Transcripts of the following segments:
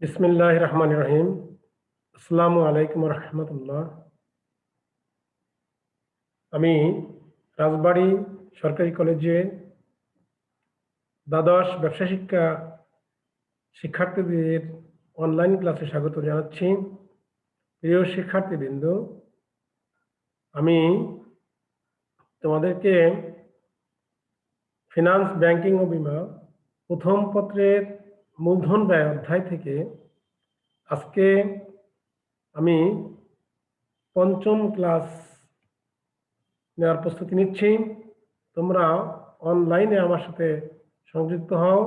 বিসমিল্লাহ রহমান রহিম আসসালামু আলাইকুম রহমতুল্লাহ আমি রাজবাড়ী সরকারি কলেজে দ্বাদশ ব্যবসা শিক্ষা শিক্ষার্থীদের অনলাইন ক্লাসে স্বাগত জানাচ্ছি। প্রিয় শিক্ষার্থীবৃন্দ, আমি তোমাদেরকে ফিনান্স ব্যাংকিং ও বিমা প্রথম পত্রের মূলধন ব্যয় অধ্যায় থেকে আজকে আমি পঞ্চম ক্লাস নেওয়ার প্রস্তুতি নিচ্ছি। তোমরা অনলাইনে আমার সাথে সংযুক্ত হও।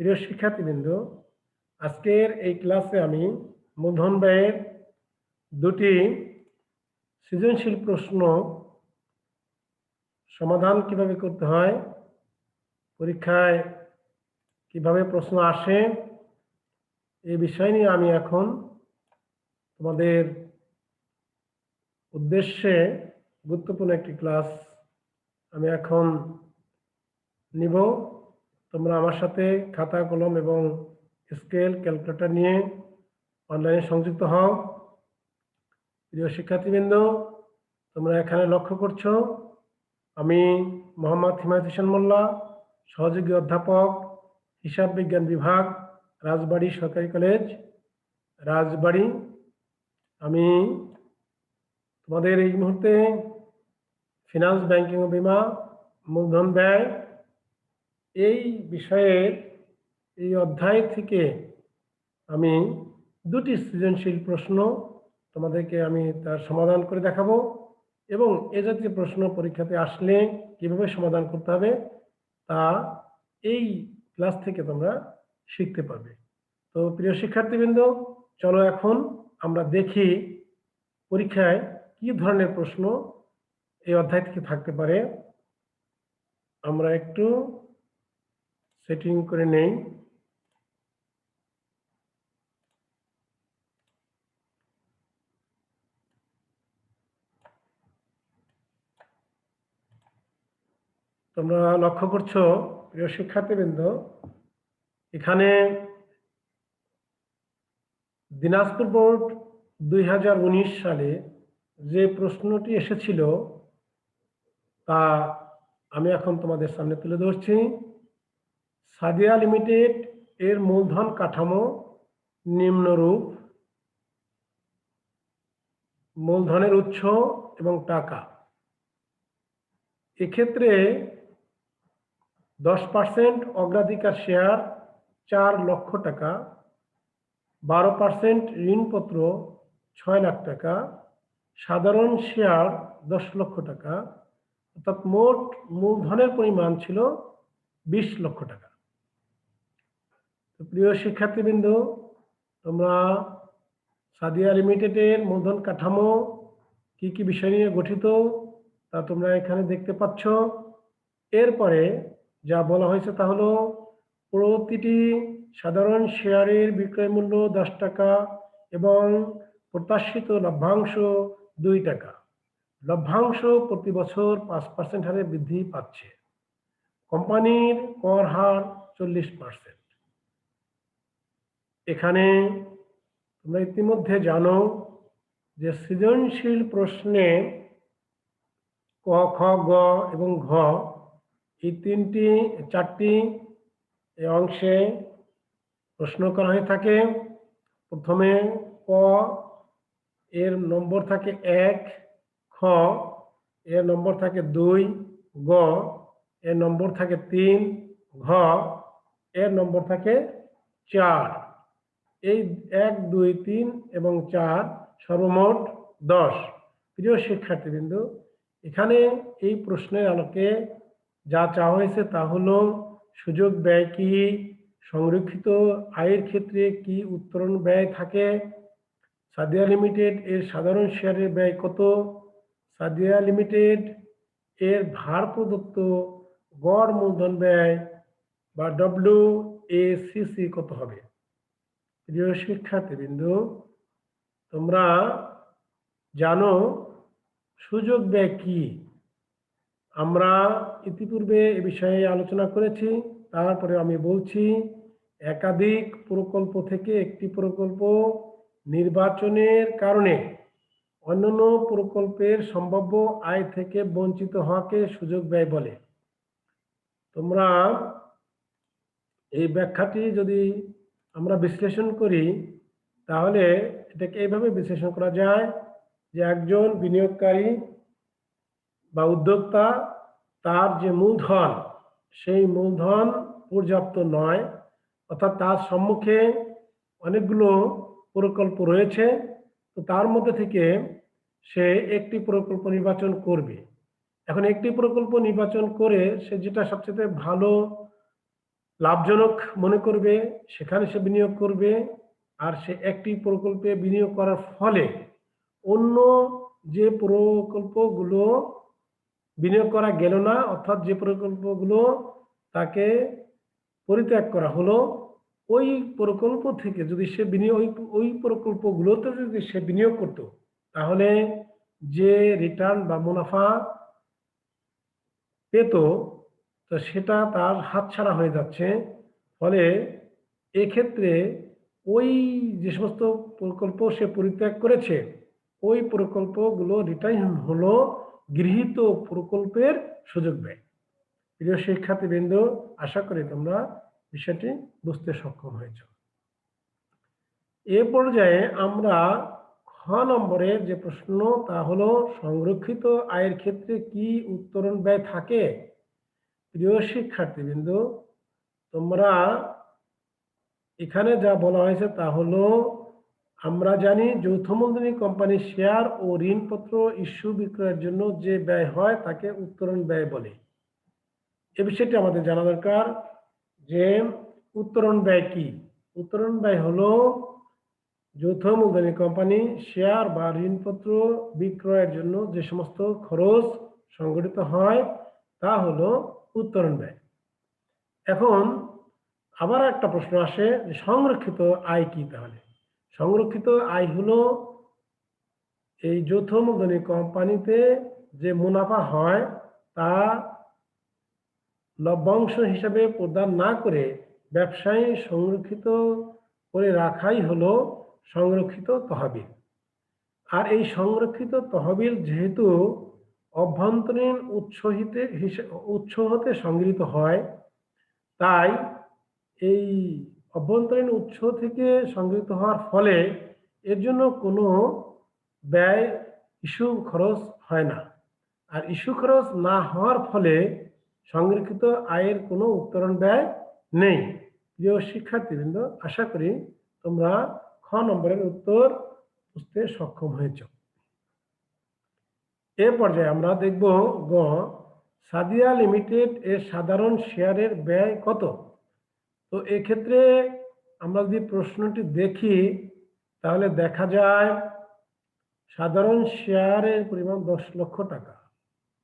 প্রিয় শিক্ষার্থীবৃন্দ, আজকের এই ক্লাসে আমি মূলধন ব্যয়ের দুটি সৃজনশীল প্রশ্ন সমাধান কীভাবে করতে হয়, পরীক্ষায় কীভাবে প্রশ্ন আসে এই বিষয় নিয়ে আমি এখন তোমাদের উদ্দেশ্যে গুরুত্বপূর্ণ একটি ক্লাস আমি এখন নিব। তোমরা আমার সাথে খাতা, কলম এবং স্কেল ক্যালকুলেটর নিয়ে অনলাইনে সংযুক্ত হও। প্রিয় শিক্ষার্থীবৃন্দ, তোমরা এখানে লক্ষ্য করছ, আমি মোহাম্মদ হিমায়ত হোসেন মোল্লা, সহযোগী অধ্যাপক হিসাব বিজ্ঞান বিভাগ, রাজবাড়ি সরকারি কলেজ, রাজবাড়ি। আমি তোমাদের এই মুহূর্তে ফিনান্স ব্যাংকিং ও বিমা, মূলধন ব্যয় এই বিষয়ের এই অধ্যায় থেকে আমি দুটি সৃজনশীল প্রশ্ন তোমাদেরকে আমি তার সমাধান করে দেখাবো এবং এ জাতীয় প্রশ্ন পরীক্ষাতে আসলে কীভাবে সমাধান করতে হবে তা এই ক্লাস থেকে তোমরা শিখতে পারবে। তো প্রিয় শিক্ষার্থীবৃন্দ, চলো এখন আমরা দেখি পরীক্ষায় কি ধরনের প্রশ্ন এই অধ্যায় থেকে থাকতে পারে। আমরা একটু সেটিং করে নেই। তোমরা লক্ষ্য করছ প্রিয় শিক্ষার্থীবৃন্দ, এখানে দিনাজপুর বোর্ড দুই হাজার উনিশ সালে যে প্রশ্নটি এসেছিল, তা আমি এখন তোমাদের সামনে তুলে ধরছি। সাদিয়া লিমিটেড এর মূলধন কাঠামো নিম্নরূপ। মূলধনের উৎস এবং টাকা। এক্ষেত্রে দশ পার্সেন্ট অগ্রাধিকার শেয়ার চার লক্ষ টাকা। বারো পার্সেন্ট ঋণপত্র, ছয় লাখ টাকা। সাধারণ শেয়ার দশ লক্ষ টাকা। অর্থাৎ মোট মূলধনের পরিমাণ ছিল বিশ লক্ষ টাকা। প্রিয় শিক্ষার্থীবৃন্দ, তোমরা সাদিয়া লিমিটেডের মূলধন কাঠামো কি কি বিষয় নিয়ে গঠিত তা তোমরা এখানে দেখতে পাচ্ছ। এরপরে যা বলা হয়েছে তা হলো, প্রতিটি সাধারণ শেয়ারের বিক্রয় মূল্য দশ টাকা এবং প্রত্যাশিত লভ্যাংশ দুই টাকা। লভ্যাংশ প্রতি বছর পাঁচ পার্সেন্ট হারে বৃদ্ধি পাচ্ছে। কোম্পানির কর হার চল্লিশ পার্সেন্ট। এখানে তোমরা ইতিমধ্যে জানো যে সৃজনশীল প্রশ্নে ক, খ, গ এবং ঘ এই তিনটি, চারটি অংশে প্রশ্ন করা হয়ে থাকে। প্রথমে ক, এর নম্বর থাকে এক, খ, এর নম্বর থাকে দুই, গ, এর নম্বর থাকে তিন, ঘ, এর নম্বর থাকে চার। এই এক, দুই, তিন এবং চার সর্বমোট দশ। প্রিয় শিক্ষার্থীবৃন্দ, এখানে এই প্রশ্নের আলোকে যা চাওয়া হয়েছে তা হলো সুযোগ ব্যয় কি, সংরক্ষিত আয়ের ক্ষেত্রে কি উত্তরণ ব্যয় থাকে, সাদিয়া লিমিটেড এর সাধারণ শেয়ারের ব্যয় কত, সাদিয়া লিমিটেড এর ভার প্রদত্ত গড় মূলধন ব্যয় বা ডব্লিউ এ সিসি কত হবে? প্রিয় শিক্ষার্থীবৃন্দ, তোমরা জানো সুযোগ ব্যয় কি? আমরা ইতিপূর্বে এ বিষয়ে আলোচনা করেছি তারপরে আমি বলছি, একাধিক প্রকল্প থেকে একটি প্রকল্প নির্বাচনের কারণে অন্যান্য প্রকল্পের সম্ভাব্য আয় থেকে বঞ্চিত হওয়াকে সুযোগ ব্যয় বলে। তোমরা এই ব্যাখ্যাটি যদি আমরা বিশ্লেষণ করি, তাহলে এটাকে এইভাবে বিশ্লেষণ করা যায় যে একজন বিনিয়োগকারী বা উদ্যোক্তা তার যে মূলধন, সেই মূলধন পর্যাপ্ত নয়, অর্থাৎ তার সম্মুখে অনেকগুলো প্রকল্প রয়েছে, তো তার মধ্যে থেকে সে একটি প্রকল্প নির্বাচন করবে। এখন একটি প্রকল্প নির্বাচন করে সে যেটা সবচেয়ে ভালো, লাভজনক মনে করবে, সেখানে সে বিনিয়োগ করবে, আর সে একটি প্রকল্পে বিনিয়োগ করার ফলে অন্য যে প্রকল্পগুলো বিনিয়োগ করা গেল না, অর্থাৎ যে প্রকল্পগুলো তাকে পরিত্যাগ করা হলো, ওই প্রকল্প থেকে যদি সে বিনিয়োগ, ওই- প্রকল্পগুলোতে যদি সে বিনিয়োগ করত, তাহলে যে রিটার্ন বা মুনাফা পেত, তো সেটা তার হাতছাড়া হয়ে যাচ্ছে। ফলে এক্ষেত্রে ওই যে সমস্ত প্রকল্প সে পরিত্যাগ করেছে, ওই প্রকল্পগুলো রিটার্ন হলো গৃহীত প্রকল্পের সুযোগ ব্যয় প্রিয় শিক্ষার্থীবৃন্দ, আশা করি তোমরা বিষয়টি বুঝতে সক্ষম হয়েছ। এ পর্যায়ে আমরা খ নম্বরের যে প্রশ্ন, তা হলো, সংরক্ষিত আয়ের ক্ষেত্রে কি উত্তরণ ব্যয় থাকে? প্রিয় শিক্ষার্থীবৃন্দ, তোমরা এখানে যা বলা হয়েছে তা হলো আমরা জানি যৌথ মূলধনী কোম্পানির শেয়ার ও ঋণপত্র ইস্যু বিক্রয়ের জন্য যে ব্যয় হয় তাকে উত্তরণ ব্যয় বলে। এ বিষয়টি আমাদের জানা দরকার যে উত্তরণ ব্যয় কি? উত্তরণ ব্যয় হলো যৌথ মূলধনী কোম্পানি শেয়ার বা ঋণপত্র বিক্রয়ের জন্য যে সমস্ত খরচ সংগঠিত হয় তা হলো উত্তরণ ব্যয়। এখন আবার একটা প্রশ্ন আসে যে সংরক্ষিত আয় কি তাহলে? সংরক্ষিত আয় হলো এই যৌথ মূলধনী কোম্পানিতে যে মুনাফা হয়, তা লভ্যাংশ হিসাবে প্রদান না করে ব্যবসায়ী সংরক্ষিত করে রাখাই হলো সংরক্ষিত তহবিল। আর এই সংরক্ষিত তহবিল যেহেতু অভ্যন্তরীণ উৎস হিসে- উৎস হতে সংগৃহীত হয়, তাই এই অভ্যন্তরীণ উৎস থেকে সংগৃহীত হওয়ার ফলে এর জন্য কোনো ব্যয়, ইস্যু, খরচ হয় না। আর ইস্যু, খরচ না হওয়ার ফলে সংরক্ষিত আয়ের কোনো উত্তরণ ব্যয় নেই। প্রিয় শিক্ষার্থীবৃন্দ, আশা করি তোমরা খ নম্বরের উত্তর বুঝতে সক্ষম হয়েছ। এ পর্যায়ে আমরা দেখব গ, সাদিয়া লিমিটেড এর সাধারণ শেয়ারের ব্যয় কত? তো এক্ষেত্রে আমরা যদি প্রশ্নটি দেখি, তাহলে দেখা যায় সাধারণ শেয়ারের পরিমাণ দশ লক্ষ টাকা।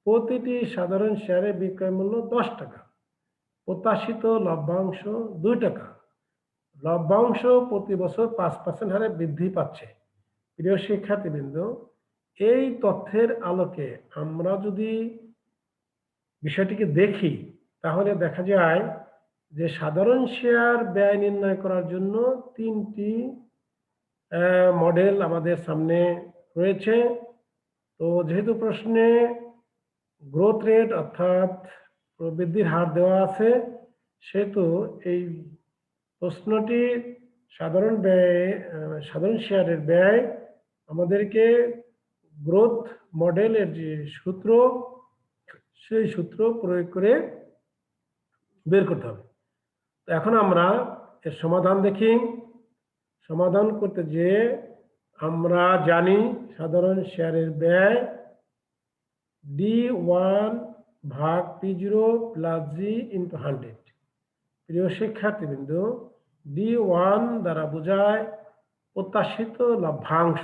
প্রতিটি সাধারণ শেয়ারের বিক্রয় মূল্য দশ টাকা। প্রত্যাশিত লভ্যাংশ দুই টাকা। লভ্যাংশ প্রতি বছর পাঁচ পার্সেন্ট হারে বৃদ্ধি পাচ্ছে। প্রিয় শিক্ষার্থীবৃন্দ, এই তথ্যের আলোকে আমরা যদি বিষয়টিকে দেখি, তাহলে দেখা যায় যে সাধারণ শেয়ার ব্যয় নির্ণয় করার জন্য তিনটি মডেল আমাদের সামনে রয়েছে। তো যেহেতু প্রশ্নে গ্রোথ রেট অর্থাৎ প্রবৃদ্ধির হার দেওয়া আছে, সেহেতু এই প্রশ্নটি সাধারণ ব্যয় সাধারণ শেয়ারের ব্যয়, আমাদেরকে গ্রোথ মডেলের যে সূত্র, সেই সূত্র প্রয়োগ করে বের করতে হবে। তো এখন আমরা এর সমাধান দেখি। সমাধান করতে যে আমরা জানি সাধারণ শেয়ারের ব্যয় ডি ওয়ান ভাগ P zero plus G into hundred. প্রিয় শিক্ষার্থীবৃন্দ, ডি ওয়ান দ্বারা বোঝায় প্রত্যাশিত লভ্যাংশ।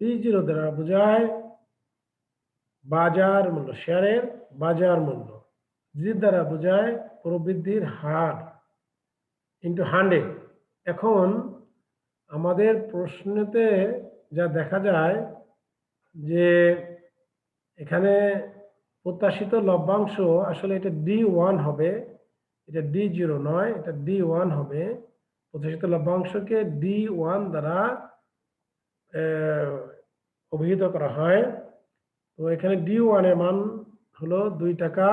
পি জিরো দ্বারা বোঝায় বাজার মূল্য, শেয়ারের বাজার মূল্য। জি দ্বারা বোঝায় প্রবৃদ্ধির হার ইন্টু হান্ড্রেড এখন আমাদের প্রশ্নেতে যা দেখা যায় যে এখানে প্রত্যাশিত লভ্যাংশ আসলে এটা ডি ওয়ান হবে, এটা ডি জিরো নয়, এটা ডি ওয়ান হবে। প্রত্যাশিত লভ্যাংশকে ডি ওয়ান দ্বারা অভিহিত করা হয়। তো এখানে ডি ওয়ানের মান হলো দুই টাকা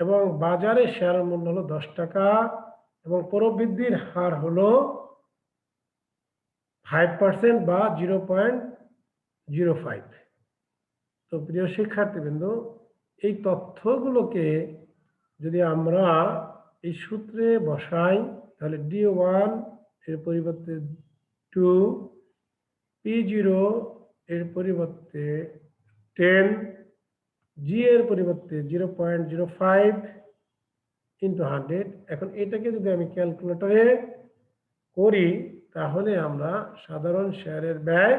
এবং বাজারে শেয়ারের মূল্য হলো দশ টাকা এবং প্রবৃদ্ধির হার হলো ফাইভ পার্সেন্ট বা জিরো পয়েন্ট জিরো ফাইভ তো প্রিয় শিক্ষার্থীবৃন্দ, এই তথ্যগুলোকে যদি আমরা এই সূত্রে বসাই, তাহলে ডি ওয়ানের পরিবর্তে টু পি জিরো এর পরিবর্তে টেন জি এর পরিবর্তে zero point zero five into hundred এখন এটাকে যদি আমি ক্যালকুলেটরে করি, তাহলে আমরা সাধারণ শেয়ারের ব্যয়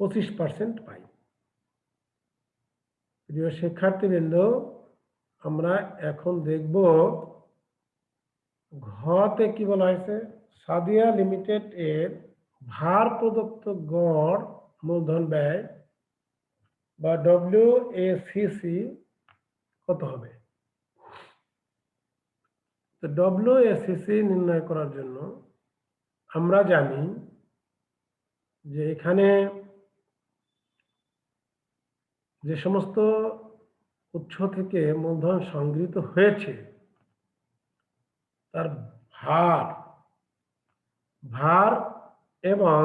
পঁচিশ পার্সেন্ট পাই। প্রিয় শিক্ষার্থীবৃন্দ, আমরা এখন দেখব ঘতে কি বলা হয়েছে? সাদিয়া লিমিটেড এর ভার প্রদত্ত গড়, মূলধন ব্যয় বা ডব্লিউ এ সিসি কত হবে? তো ডব্লিউ এ সিসি নির্ণয় করার জন্য আমরা জানি যে এখানে যে সমস্ত উৎস থেকে মূলধন সংগৃহীত হয়েছে, তার ভার ভার এবং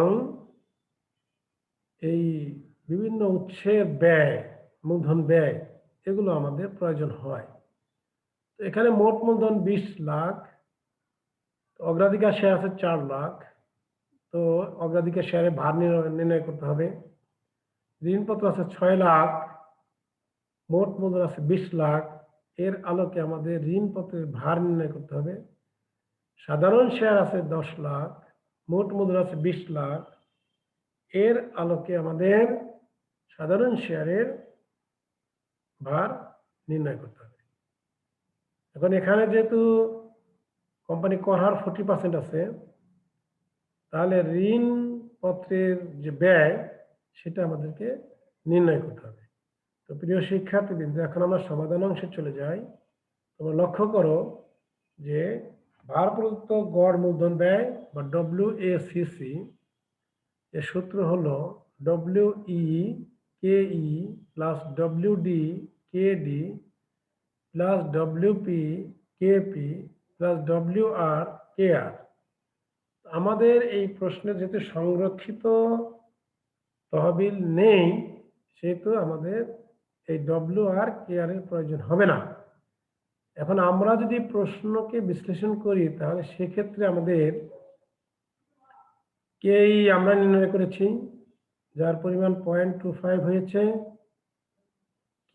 এই বিভিন্ন উৎসের ব্যয়, মূলধন ব্যয়, এগুলো আমাদের প্রয়োজন হয়। তো এখানে মোট মূলধন বিশ লাখ, অগ্রাধিকার শেয়ার আছে চার লাখ, তো অগ্রাধিকার শেয়ারে ভার নির্ণয় করতে হবে। ঋণপত্র আছে ছয় লাখ, মোট মূলধন আছে বিশ লাখ, এর আলোকে আমাদের ঋণপত্রের ভার নির্ণয় করতে হবে। সাধারণ শেয়ার আছে দশ লাখ, মোট মূলধন আছে বিশ লাখ, এর আলোকে আমাদের সাধারণ শেয়ারের ভার নির্ণয় করতে হবে। এখন এখানে যেহেতু কোম্পানি কর হার ফোর্টি পার্সেন্ট আছে, তাহলে ঋণ পত্রের যে ব্যয়, সেটা আমাদেরকে নির্ণয় করতে হবে। তো প্রিয় শিক্ষার্থীবৃন্দ, এখন আমরা সমাধান অংশে চলে যাই। তোমরা লক্ষ্য করো যে ভার প্রদত্ত গড় মূলধন ব্যয় বা ডব্লিউ এ সূত্র হলো W E plus W P K P plus W R K R আমাদের এই প্রশ্নে যেহেতু সংরক্ষিত তহবিল নেই, সেহেতু আমাদের এই ডব্লিউ আর কে আর এর প্রয়োজন হবে না। এখন আমরা যদি প্রশ্নকে বিশ্লেষণ করি, তাহলে সেক্ষেত্রে আমাদের কেই আমরা নির্ণয় করেছি। যার পরিমাণ পয়েন্ট টু ফাইভ হয়েছে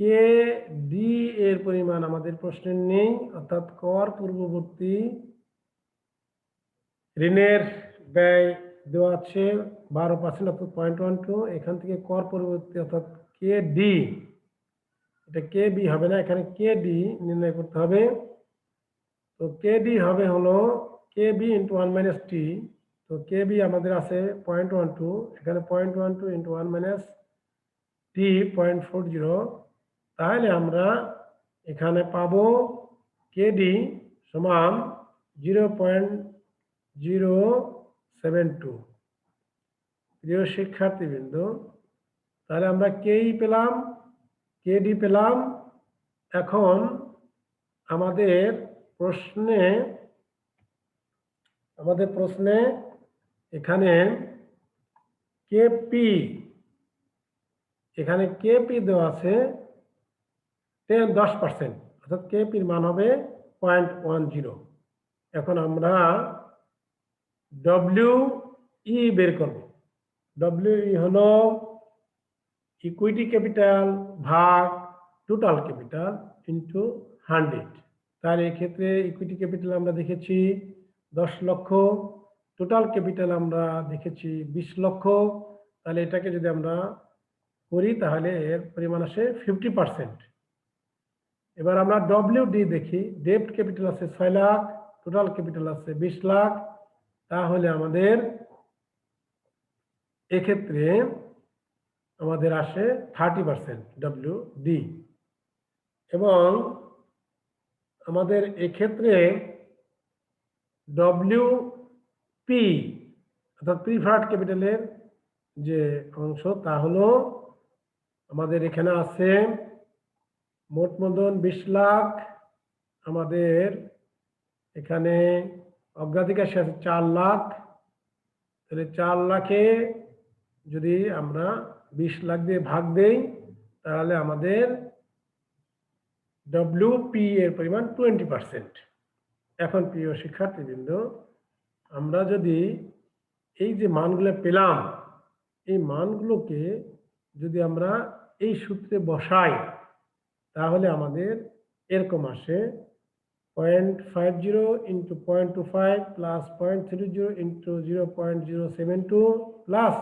কে ডি এর পরিমাণ আমাদের প্রশ্নের নেই, অর্থাৎ কর পূর্ববর্তী ঋণের ব্যয় দেওয়া আছে বারো পার্সেন্ট অর্থাৎ পয়েন্ট ওয়ান টু এখান থেকে কর পরবর্তী অর্থাৎ কে ডি এটা কে বি হবে না, এখানে কে ডি নির্ণয় করতে হবে। তো কে ডি হবে হলো K B into one minus T তো কে বি আমাদের আছে পয়েন্ট ওয়ান টু এখানে point one two into one minus T point four zero তাহলে আমরা এখানে পাবো কে ডি সমান zero point zero seven two প্রিয় শিক্ষার্থীবৃন্দ, তাহলে আমরা কেই পেলাম কে ডি পেলাম। এখন আমাদের প্রশ্নে আমাদের প্রশ্নে এখানে কেপি এখানে কেপি দেওয়া আছে দশ পার্সেন্ট অর্থাৎ কেপির মান হবে পয়েন্ট ওয়ান জিরো এখন আমরা ডব্লিউ ই বের করব। ডব্লিউ ই হলো ইকুইটি ক্যাপিটাল ভাগ টোটাল ক্যাপিটাল ইন্টু হান্ড্রেড তার এক্ষেত্রে ইকুইটি ক্যাপিটাল আমরা দেখেছি দশ লক্ষ টোটাল ক্যাপিটাল আমরা দেখেছি বিশ লক্ষ। তাহলে এটাকে যদি আমরা করি, তাহলে এর পরিমাণ আসে ফিফটি পার্সেন্ট এবার আমরা ডব্লিউ ডি দেখি। ডেপ্ট ক্যাপিটাল আছে ছয় লাখ টোটাল ক্যাপিটাল আছে বিশ লাখ। তাহলে আমাদের এক্ষেত্রে আমাদের আসে থার্টি পার্সেন্ট ডব্লিউ ডি এবং আমাদের এক্ষেত্রে ডব্লিউ পি অর্থাৎ প্রিফার্ড ক্যাপিটালের যে অংশ, তা হলো আমাদের এখানে আছে মোট মূলধন বিশ লাখ, আমাদের এখানে অগ্রাধিকার শেষ চার লাখ। তাহলে চার লাখে যদি আমরা বিশ লাখ দিয়ে ভাগ দেই, তাহলে আমাদের ডব্লিউপি এর পরিমাণ টোয়েন্টি পার্সেন্ট এখন প্রিয় শিক্ষার্থীবৃন্দ আমরা যদি এই যে মানগুলো পেলাম, এই মানগুলোকে যদি আমরা এই সূত্রে বসাই, তাহলে আমাদের এরকম আসে point five zero into point two five plus point three zero into zero point zero seven two plus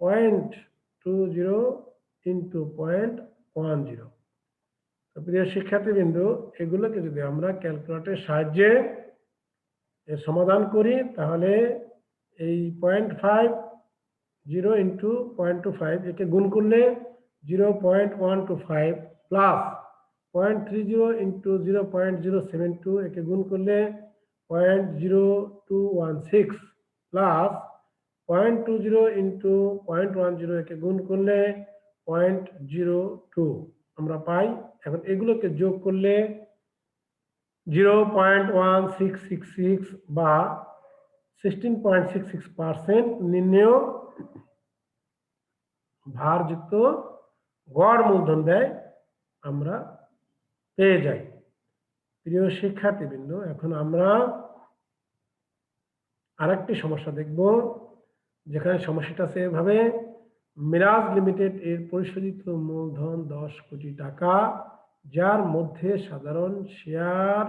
point two zero into point one zero প্রিয় শিক্ষার্থীবৃন্দ, এগুলোকে যদি আমরা ক্যালকুলেটরের সাহায্যে এর সমাধান করি, তাহলে এই point five zero into point two five একে গুণ করলে zero point one two five plus point three zero into zero point zero seven two একে গুণ করলে point zero two one six plus point two zero into point one zero একে গুণ করলে point zero two আমরা পাই, এখন এগুলোকে যোগ করলে zero point one six six six বা sixteen point six six percent নির্ণেয় ভারযুক্ত গড় মূলধন ব্যয় আমরা পেয়ে যাই। প্রিয় শিক্ষার্থীবৃন্দ, এখন আমরা আরেকটি সমস্যা দেখব, যেখানে সমস্যাটা আছে এভাবে। মিরাজ লিমিটেড এর পরিশোধিত মূলধন দশ কোটি টাকা যার মধ্যে সাধারণ শেয়ার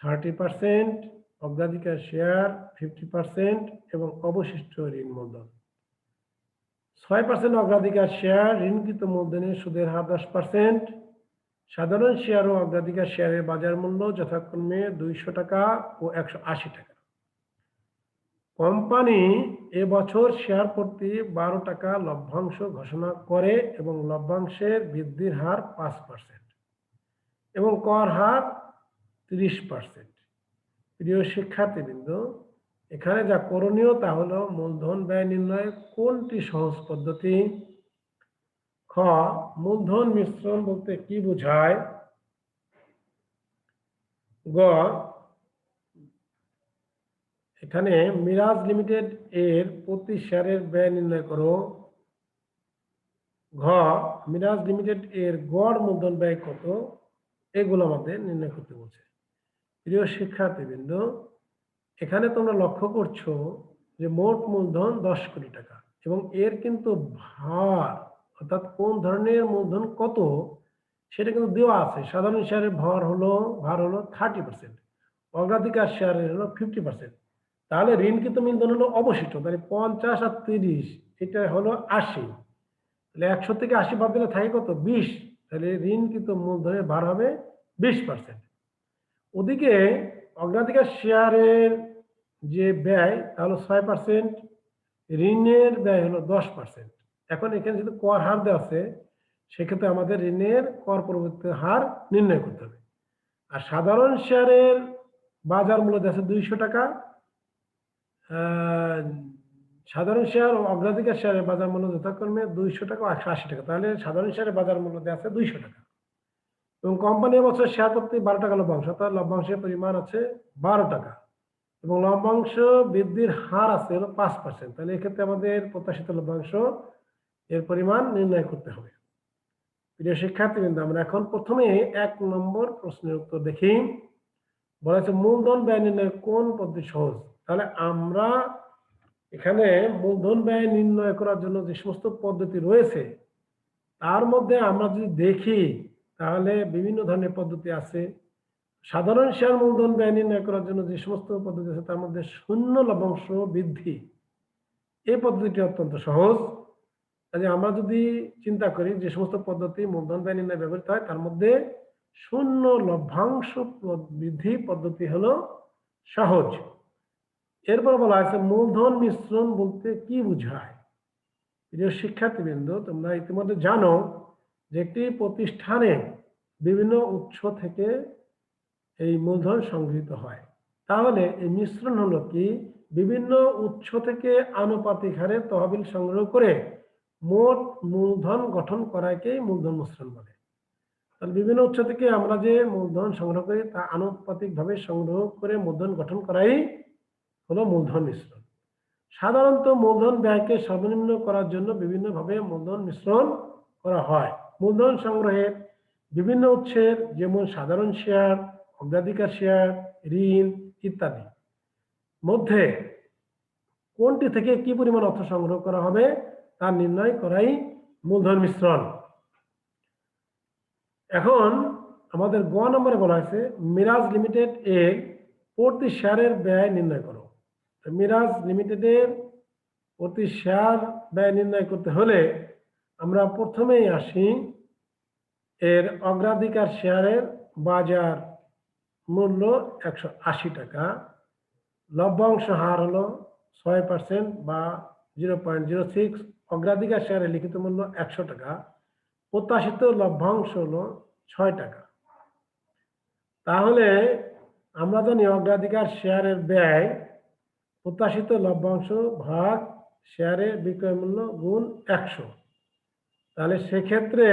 থার্টি পার্সেন্ট অগ্রাধিকার শেয়ার ফিফটি পার্সেন্ট এবং অবশিষ্ট ঋণ মূলধন। ছয় পার্সেন্ট অগ্রাধিকার শেয়ার ঋণকৃত মূলধনের সুদের হার দশ পার্সেন্ট সাধারণ শেয়ার ও অগ্রাধিকার শেয়ারের বাজার মূল্য যথাক্রমে দুইশো টাকা ও একশো আশি টাকা। কোম্পানি এবছর শেয়ার প্রতি বারো টাকা লভ্যাংশ ঘোষণা করে এবং লভ্যাংশের বৃদ্ধির হার পাঁচ পার্সেন্ট এবং কর হার তিরিশ পার্সেন্ট প্রিয় শিক্ষার্থীবৃন্দ, এখানে যা করণীয় তা হলো মূলধন ব্যয় নির্ণয় কোনটি সহজ পদ্ধতি? খ, মূলধন মিশ্রণ বলতে কি বোঝায়? গ, এখানে মিরাজ লিমিটেড এর প্রতি শেয়ারের ব্যয় নির্ণয় করো। ঘ, মিরাজ লিমিটেড এর গড় মূলধন ব্যয় কত? এগুলো আমাদের নির্ণয় করতে বলছে। প্রিয় শিক্ষার্থীবৃন্দ, এখানে তোমরা লক্ষ্য করছ যে মোট মূলধন দশ কোটি টাকা এবং এর কিন্তু ভার, অর্থাৎ কোন ধরনের মূলধন কত, সেটা কিন্তু দেওয়া আছে। সাধারণ শেয়ারের ভর হলো, ভার হলো থার্টি পার্সেন্ট অগ্রাধিকার শেয়ারের হলো ফিফটি পার্সেন্ট তাহলে ঋণকৃত মূলধন হলো অবশিষ্ট, তাহলে পঞ্চাশ আর তিরিশ, এটা হলো আশি। তাহলে একশো থেকে আশি বাদ দিলে থাকে কত? বিশ। তাহলে ঋণকৃত মূলধনের ভার হবে বিশ পার্সেন্ট ওদিকে অগ্রাধিকার শেয়ারের যে ব্যয়, তা হলো ছয় পার্সেন্ট ঋণের ব্যয় হলো দশ পার্সেন্ট এখন এখানে যদি কর হার দেওয়া আছে, সেক্ষেত্রে আমাদের ঋণের কর পরবর্তী হার নির্ণয় করতে হবে। আর সাধারণ শেয়ারের বাজার মূল্য দেওয়া আছে দুইশো টাকা সাধারণ শেয়ার ও অগ্রাধিকার শেয়ারের বাজার মূল্য যথাক্রমে দুইশো টাকা ও একশো আশি টাকা। তাহলে সাধারণ শেয়ারের বাজার মূল্য দেওয়া আছে দুইশো টাকা। এবং কোম্পানি বছর শেয়ার প্রতি বারো টাকা লভ্যাংশ, অর্থাৎ লভ্যাংশের পরিমাণ আছে বারো টাকা। এবং লভ্যাংশ বৃদ্ধির হার আছে হলো পাঁচ পার্সেন্ট। তাহলে এক্ষেত্রে আমাদের প্রত্যাশিত লভ্যাংশ এর পরিমাণ নির্ণয় করতে হবে। প্রিয় শিক্ষার্থীবৃন্দ, আমরা এখন প্রথমে এক নম্বর প্রশ্নের উত্তর দেখি। বলা হচ্ছে মূলধন ব্যয় নির্ণয় কোন পদ্ধতি সহজ? তাহলে আমরা এখানে মূলধন ব্যয় নির্ণয় করার জন্য যে সমস্ত পদ্ধতি রয়েছে, তার মধ্যে আমরা যদি দেখি, তাহলে বিভিন্ন ধরনের পদ্ধতি আছে। সাধারণ শেয়ার মূলধন ব্যয় নির্ণয় করার জন্য যে সমস্ত পদ্ধতি আছে, তার মধ্যে শূন্য লভ্যাংশ বৃদ্ধি। এই পদ্ধতিটি অত্যন্ত সহজ। কাজে আমরা যদি চিন্তা করি যে সমস্ত পদ্ধতি মূলধন ব্যয় নির্ণয় ব্যবহৃত হয়, তার মধ্যে শূন্য লভ্যাংশ বৃদ্ধি পদ্ধতি হলো সহজ। এরপর বলা হয়েছে মূলধন মিশ্রণ বলতে কি বোঝায়? প্রিয় শিক্ষার্থীবৃন্দ, তোমরা ইতিমধ্যে জানো যে একটি প্রতিষ্ঠানে বিভিন্ন উৎস থেকে এই মূলধন সংগৃহীত হয়। তাহলে এই মিশ্রণ হলো কি? বিভিন্ন উৎস থেকে আনুপাতিক হারে তহবিল সংগ্রহ করে মোট মূলধন গঠন করাকেই মূলধন মিশ্রণ বলে। তাহলে বিভিন্ন উৎস থেকে আমরা যে মূলধন সংগ্রহ করি, তা আনুপাতিকভাবে সংগ্রহ করে মূলধন গঠন করাই হলো মূলধন মিশ্রণ। সাধারণত মূলধন ব্যয়কে সর্বনিম্ন করার জন্য বিভিন্নভাবে মূলধন মিশ্রণ করা হয়। মূলধন সংগ্রহের বিভিন্ন উৎসের যেমন সাধারণ শেয়ার, অগ্রাধিকার শেয়ার, ঋণ ইত্যাদি। মধ্যে কোনটি থেকে কি পরিমাণ অর্থ সংগ্রহ করা হবে তা নির্ণয় করাই মূলধন মিশ্রণ। এখন আমাদের গ নম্বরে বলা হয়েছে, মিরাজ লিমিটেড এর প্রতি শেয়ারের ব্যয় নির্ণয় করো। মিরাজ লিমিটেডের প্রতি শেয়ার ব্যয় নির্ণয় করতে হলে আমরা প্রথমেই আসি এর অগ্রাধিকার শেয়ারের বাজার মূল্য একশো আশি টাকা। লভ্যাংশ হার হলো ছয় পার্সেন্ট বা জিরো পয়েন্ট জিরো সিক্স। অগ্রাধিকার শেয়ারের লিখিত মূল্য একশো টাকা। প্রত্যাশিত লভ্যাংশ হলো ছয় টাকা। তাহলে আমরা জানি অগ্রাধিকার শেয়ারের ব্যয় প্রত্যাশিত লভ্যাংশ ভাগ শেয়ারের বিক্রয় মূল্য গুণ একশো। তাহলে সেক্ষেত্রে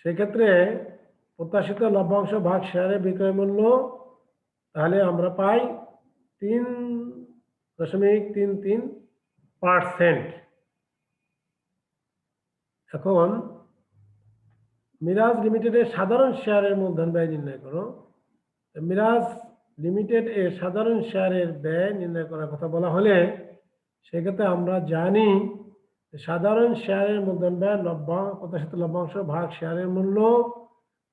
সেক্ষেত্রে প্রত্যাশিত লভ্যাংশ ভাগ শেয়ারের বিক্রয় মূল্য, তাহলে আমরা পাই তিন দশমিক তিন তিন পার্সেন্ট। এখন মিরাজ লিমিটেডের সাধারণ শেয়ারের মূলধন ব্যয় নির্ণয় করো। মিরাজ লিমিটেড এর সাধারণ শেয়ারের ব্যয় নির্ণয় করার কথা বলা হলে সেক্ষেত্রে আমরা জানি সাধারণ শেয়ারের মূলধন ব্যয় লভ্যাংশ প্রত্যাশিত লভ্যাংশ ভাগ শেয়ারের মূল্য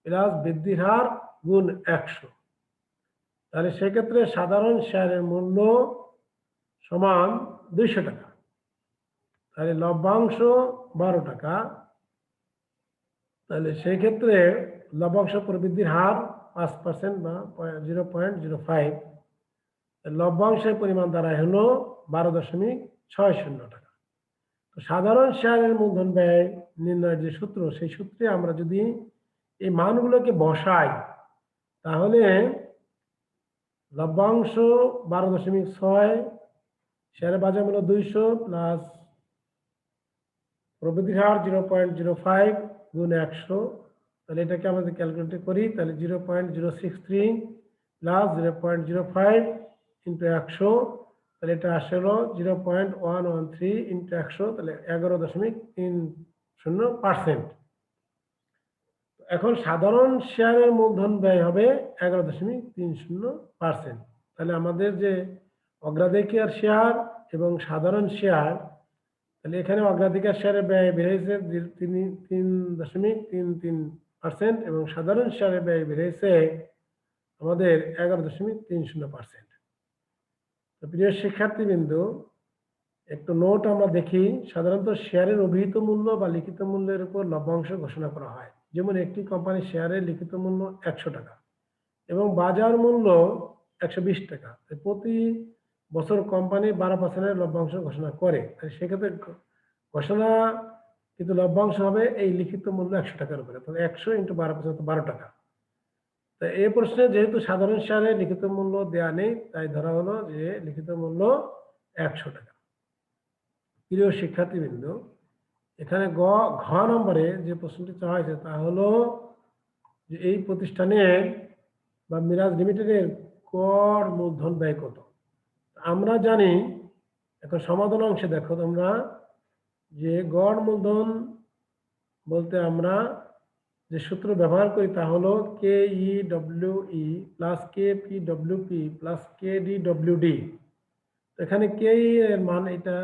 প্লাস বৃদ্ধির হার গুণ একশো। তাহলে সেক্ষেত্রে সাধারণ শেয়ারের মূল্য সমান দুইশো টাকা। তাহলে লভ্যাংশ বারো টাকা তাহলে সেই ক্ষেত্রে লভ্যাংশ প্রবৃদ্ধির হার পাঁচ পার্সেন্ট বা জিরো পয়েন্ট জিরো ফাইভ লভ্যাংশের পরিমাণ দ্বারা হলো বারো দশমিক ছয় শূন্য টাকা। তো সাধারণ শেয়ারের মূলধন ব্যয় নির্ণয়ের যে সূত্র, সেই সূত্রে আমরা যদি এই মানগুলোকে বসাই, তাহলে লভ্যাংশ বারো দশমিক ছয়, শেয়ারের বাজার মূল্য দুইশো, প্লাস প্রবৃদ্ধির হার জিরো পয়েন্ট জিরো ফাইভ গুণ একশো, তাহলে এটাকে আমাদের ক্যালকুলেট করি, তাহলে zero point zero six three plus zero point zero five into একশো, তাহলে এটা আসে হলো zero point one one three into একশো, তাহলে এগারো দশমিক তিন শূন্য পার্সেন্ট এখন সাধারণ শেয়ারের মূলধন ব্যয় হবে এগারো দশমিক তিন শূন্য পার্সেন্ট তাহলে আমাদের যে অগ্রাধিকার শেয়ার এবং সাধারণ শেয়ার তাহলে এখানে অগ্রাধিকার শেয়ারের ব্যয় বেড়েছে তিন তিন দশমিক তিন তিন পার্সেন্ট এবং সাধারণ শেয়ারের ব্যয় বেড়েছে আমাদের এগারো দশমিক তিন শূন্য পার্সেন্ট। তো প্রিয় শিক্ষার্থীবৃন্দ, একটু নোট আমরা দেখি, সাধারণত শেয়ারের অভিহিত মূল্য বা লিখিত মূল্যের উপর লভ্যাংশ ঘোষণা করা হয়। যেমন একটি কোম্পানির শেয়ারের লিখিত মূল্য একশো টাকা এবং বাজার মূল্য একশো বিশ টাকা। প্রতি বছর কোম্পানি বারো পার্সেন্টের লভ্যাংশ ঘোষণা করে সেক্ষেত্রে ঘোষণা কিন্তু লভ্যাংশ হবে এই লিখিত মূল্য একশো টাকার উপরে, তাহলে একশো ইন্টু বারো পার্সেন্ট বারো টাকা। তো এই প্রশ্নে যেহেতু সাধারণ শেয়ারে লিখিত মূল্য দেওয়া নেই, তাই ধরা হলো যে লিখিত মূল্য একশো টাকা। প্রিয় শিক্ষার্থীবৃন্দ, এখানে গ, ঘ নম্বরে যে প্রশ্নটি চাওয়া হয়েছে তা হলো যে এই প্রতিষ্ঠানের বা মিরাজ লিমিটেডের কর মূলধন ব্যয় কত? আমরা জানি, এখন সমাধান অংশে দেখো তোমরা, যে গড় মূলধন বলতে আমরা যে সূত্র ব্যবহার করি তা হলো K E W E plus K P W P plus K D W D এখানে কে ই এর মান এটা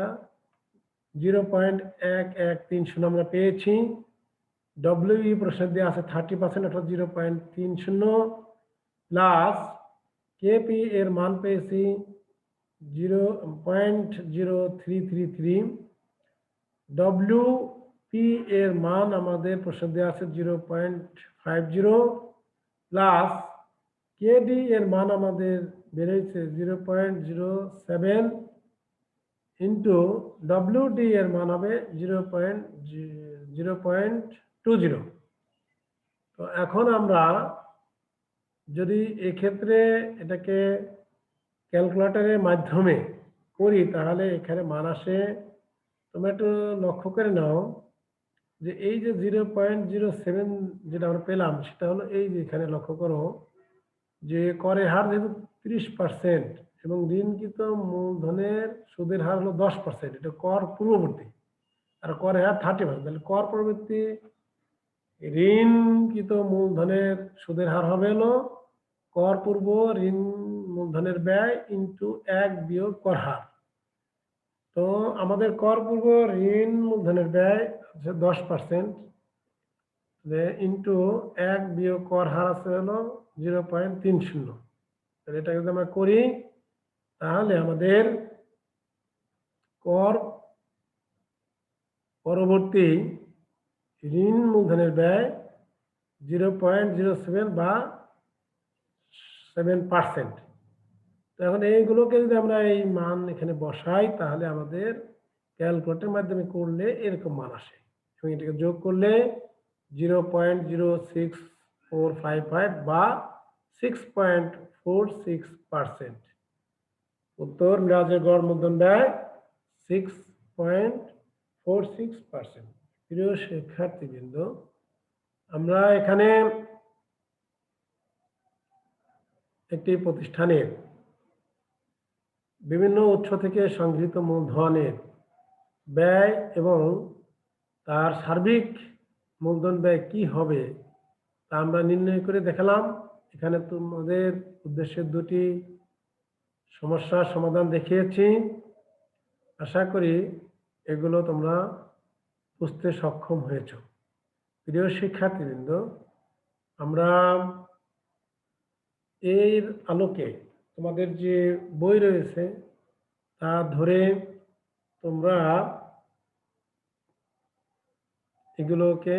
জিরো পয়েন্ট এক এক তিন শূন্য আমরা পেয়েছি। ডব্লিউ ই প্রশ্ন দিয়ে আছে থার্টি পার্সেন্ট, অর্থাৎ জিরো পয়েন্ট তিন শূন্য। প্লাস কেপি এর মান পেয়েছি zero point zero three three three. W P এর মান আমাদের প্রশ্ন দেওয়া আছে zero point five zero. Plus KD এর মান আমাদের বেড়েছে zero point zero seven. Into W D এর মান হবে zero point zero point two zero. তো এখন আমরা যদি এক্ষেত্রে এটাকে ক্যালকুলেটরের মাধ্যমে করি, তাহলে এখানে মান আসে তোমরা একটু লক্ষ্য করে নাও যে এই যে জিরো পয়েন্ট জিরো সেভেন যেটা আমরা পেলাম, সেটা হলো এই যে এখানে লক্ষ্য করো যে করে হার যেহেতু তিরিশ পার্সেন্ট এবং ঋণকৃত মূলধনের সুদের হার হলো দশ পার্সেন্ট, এটা কর পূর্ববর্তী। আর করে হার থার্টি পার্সেন্ট, তাহলে কর পরবর্তী ঋণকৃত মূলধনের সুদের হার হবে হলো কর পূর্ব ঋণ মূলধনের ব্যয় ইন্টু এক বিয়োগ কর হার। তো আমাদের কর পূর্ব ঋণ মূলধনের ব্যয় হচ্ছে দশ পার্সেন্ট ইন্টু এক বিয়োগ কর হার আছে হলো জিরো পয়েন্ট তিন শূন্য এটা যদি আমরা করি, তাহলে আমাদের কর পরবর্তী ঋণ মূলধনের ব্যয় জিরো পয়েন্ট জিরো সেভেন বা সেভেন পার্সেন্ট তো এখন এইগুলোকে যদি আমরা এই মান এখানে বসাই, তাহলে আমাদের ক্যালকুলেটের মাধ্যমে করলে এরকম মান আসে। এবং এটাকে যোগ করলে zero point zero six four five five বা six point four six percent উত্তর মিরাজের গড় মূলধন ব্যয় six point four six percent প্রিয় শিক্ষার্থীবৃন্দ, আমরা এখানে একটি প্রতিষ্ঠানের বিভিন্ন উৎস থেকে সংগৃহীত মূলধনের ব্যয় এবং তার সার্বিক মূলধন ব্যয় কি হবে, তা আমরা নির্ণয় করে দেখালাম। এখানে তোমাদের উদ্দেশ্যে দুটি সমস্যার সমাধান দেখিয়েছি। আশা করি এগুলো তোমরা বুঝতে সক্ষম হয়েছ। প্রিয় শিক্ষার্থীবৃন্দ, আমরা এর আলোকে তোমাদের যে বই রয়েছে, তা ধরে তোমরা এগুলোকে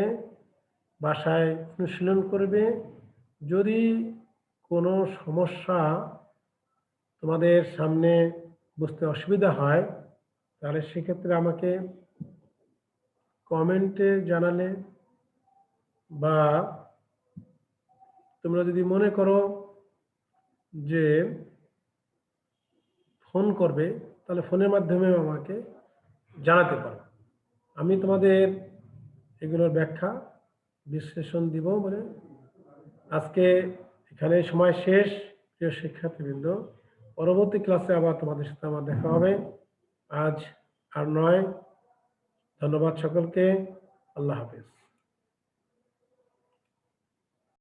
বাসায় অনুশীলন করবে। যদি কোনো সমস্যা তোমাদের সামনে বুঝতে অসুবিধা হয়, তাহলে সেক্ষেত্রে আমাকে কমেন্টে জানালে বা তোমরা যদি মনে করো যে ফোন করবে, তাহলে ফোনের মাধ্যমে আমাকে জানাতে পারো আমি তোমাদের এগুলোর ব্যাখ্যা, বিশ্লেষণ দিব বলে। আজকে এখানে সময় শেষ, প্রিয় শিক্ষার্থীবৃন্দ। পরবর্তী ক্লাসে আবার তোমাদের সাথে আমার দেখা হবে। আজ আর নয়। ধন্যবাদ সকলকে। আল্লাহ হাফিজ।